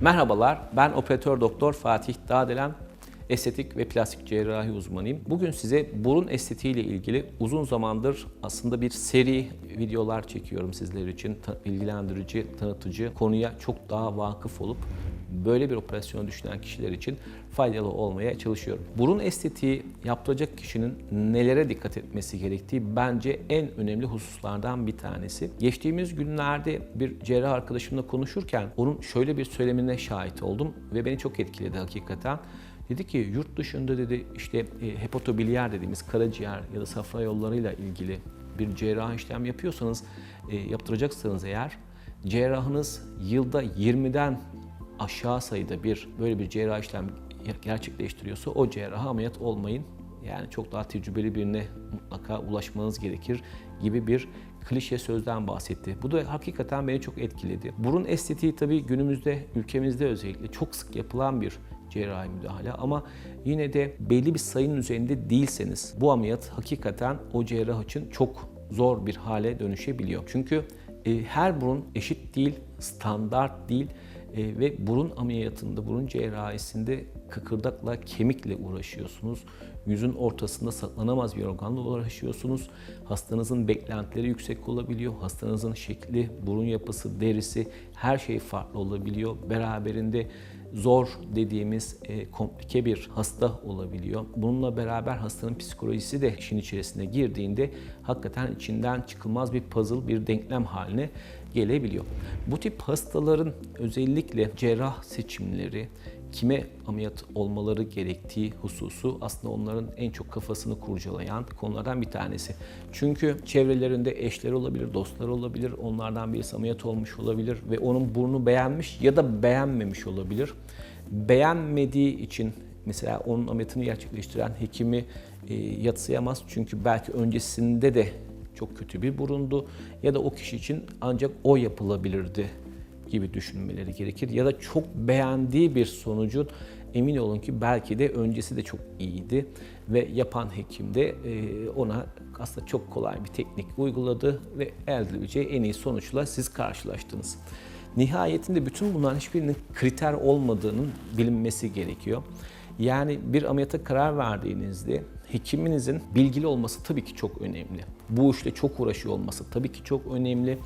Merhabalar, ben operatör doktor Fatih Dağdelen, estetik ve plastik cerrahi uzmanıyım. Bugün size burun estetiği ile ilgili uzun zamandır aslında bir seri videolar çekiyorum sizler için. Bilgilendirici, tanıtıcı, konuya çok daha vakıf olup böyle bir operasyonu düşünen kişiler için faydalı olmaya çalışıyorum. Burun estetiği yaptıracak kişinin nelere dikkat etmesi gerektiği bence en önemli hususlardan bir tanesi. Geçtiğimiz günlerde bir cerrah arkadaşımla konuşurken onun şöyle bir söylemine şahit oldum ve beni çok etkiledi hakikaten. Dedi ki yurt dışında dedi işte e, hepatobiliyer dediğimiz karaciğer ya da safra yollarıyla ilgili bir cerrah işlem yapıyorsanız, e, yaptıracaksanız eğer cerrahınız yılda 20'den aşağı sayıda bir böyle bir cerrah işlem gerçekleştiriyorsa o cerraha ameliyat olmayın. Yani çok daha tecrübeli birine mutlaka ulaşmanız gerekir gibi bir klişe sözden bahsetti. Bu da hakikaten beni çok etkiledi. Burun estetiği tabii günümüzde ülkemizde özellikle çok sık yapılan bir cerrahi müdahale ama yine de belli bir sayının üzerinde değilseniz bu ameliyat hakikaten o cerrah için çok zor bir hale dönüşebiliyor. Çünkü e, her burun eşit değil, standart değil e, ve burun ameliyatında, burun cerrahisinde kıkırdakla, kemikle uğraşıyorsunuz. Yüzün ortasında saklanamaz bir organla uğraşıyorsunuz. Hastanızın beklentileri yüksek olabiliyor. Hastanızın şekli, burun yapısı, derisi her şey farklı olabiliyor. Beraberinde zor dediğimiz e, komplike bir hasta olabiliyor. Bununla beraber hastanın psikolojisi de işin içerisine girdiğinde hakikaten içinden çıkılmaz bir puzzle, bir denklem haline gelebiliyor. Bu tip hastaların özellikle cerrah seçimleri, kime ameliyat olmaları gerektiği hususu aslında onların en çok kafasını kurcalayan konulardan bir tanesi. Çünkü çevrelerinde eşleri olabilir, dostları olabilir, onlardan birisi ameliyat olmuş olabilir ve onun burnu beğenmiş ya da beğenmemiş olabilir. Beğenmediği için mesela onun ameliyatını gerçekleştiren hekimi e, yatsıyamaz çünkü belki öncesinde de çok kötü bir burundu ya da o kişi için ancak o yapılabilirdi gibi düşünmeleri gerekir. Ya da çok beğendiği bir sonucun emin olun ki belki de öncesi de çok iyiydi ve yapan hekim de e, ona aslında çok kolay bir teknik uyguladı ve elde edeceği en iyi sonuçla siz karşılaştınız. Nihayetinde bütün bunların hiçbirinin kriter olmadığının bilinmesi gerekiyor. Yani bir ameliyata karar verdiğinizde hekiminizin bilgili olması tabii ki çok önemli. Bu işle çok uğraşıyor olması tabii ki çok önemli.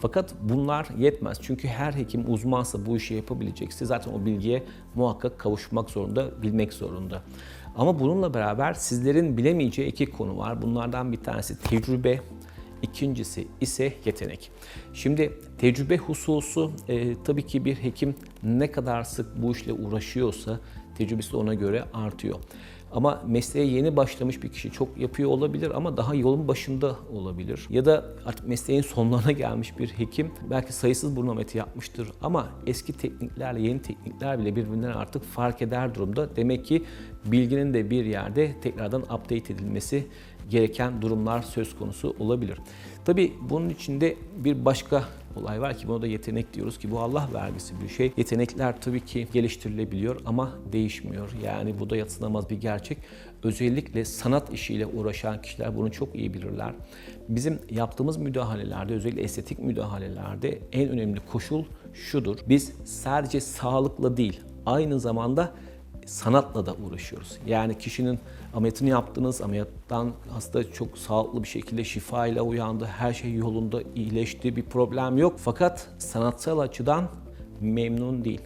Fakat bunlar yetmez. Çünkü her hekim uzmansa bu işi yapabilecekse zaten o bilgiye muhakkak kavuşmak zorunda, bilmek zorunda. Ama bununla beraber sizlerin bilemeyeceği iki konu var. Bunlardan bir tanesi tecrübe, İkincisi ise yetenek. Şimdi tecrübe hususu e, tabii ki bir hekim ne kadar sık bu işle uğraşıyorsa tecrübesi ona göre artıyor. Ama mesleğe yeni başlamış bir kişi çok yapıyor olabilir ama daha yolun başında olabilir. Ya da artık mesleğin sonlarına gelmiş bir hekim belki sayısız burun ameliyatı yapmıştır ama eski tekniklerle yeni teknikler bile birbirinden artık fark eder durumda. Demek ki bilginin de bir yerde tekrardan update edilmesi gereken durumlar söz konusu olabilir. Tabii bunun içinde bir başka olay var ki buna da yetenek diyoruz ki bu Allah vergisi bir şey. Yetenekler tabii ki geliştirilebiliyor ama değişmiyor. Yani bu da yatsınamaz bir gerçek. Özellikle sanat işiyle uğraşan kişiler bunu çok iyi bilirler. Bizim yaptığımız müdahalelerde özellikle estetik müdahalelerde en önemli koşul şudur. Biz sadece sağlıkla değil aynı zamanda sanatla da uğraşıyoruz. Yani kişinin ameliyatını yaptınız, ameliyattan hasta çok sağlıklı bir şekilde şifayla uyandı, her şey yolunda iyileşti, bir problem yok. Fakat sanatsal açıdan memnun değil.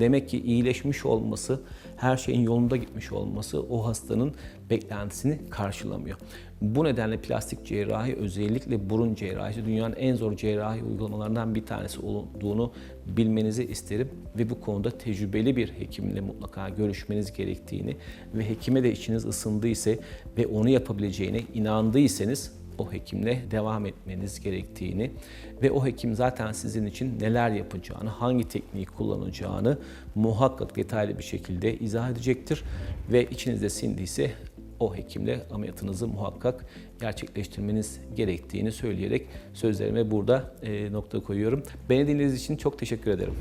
Demek ki iyileşmiş olması, her şeyin yolunda gitmiş olması o hastanın beklentisini karşılamıyor. Bu nedenle plastik cerrahi özellikle burun cerrahisi dünyanın en zor cerrahi uygulamalarından bir tanesi olduğunu bilmenizi isterim ve bu konuda tecrübeli bir hekimle mutlaka görüşmeniz gerektiğini ve hekime de içiniz ısındıysa ve onu yapabileceğine inandıysanız o hekimle devam etmeniz gerektiğini ve o hekim zaten sizin için neler yapacağını, hangi tekniği kullanacağını muhakkak detaylı bir şekilde izah edecektir ve içinizde sindiyse o hekimle ameliyatınızı muhakkak gerçekleştirmeniz gerektiğini söyleyerek sözlerime burada e, nokta koyuyorum. Beni dinlediğiniz için çok teşekkür ederim.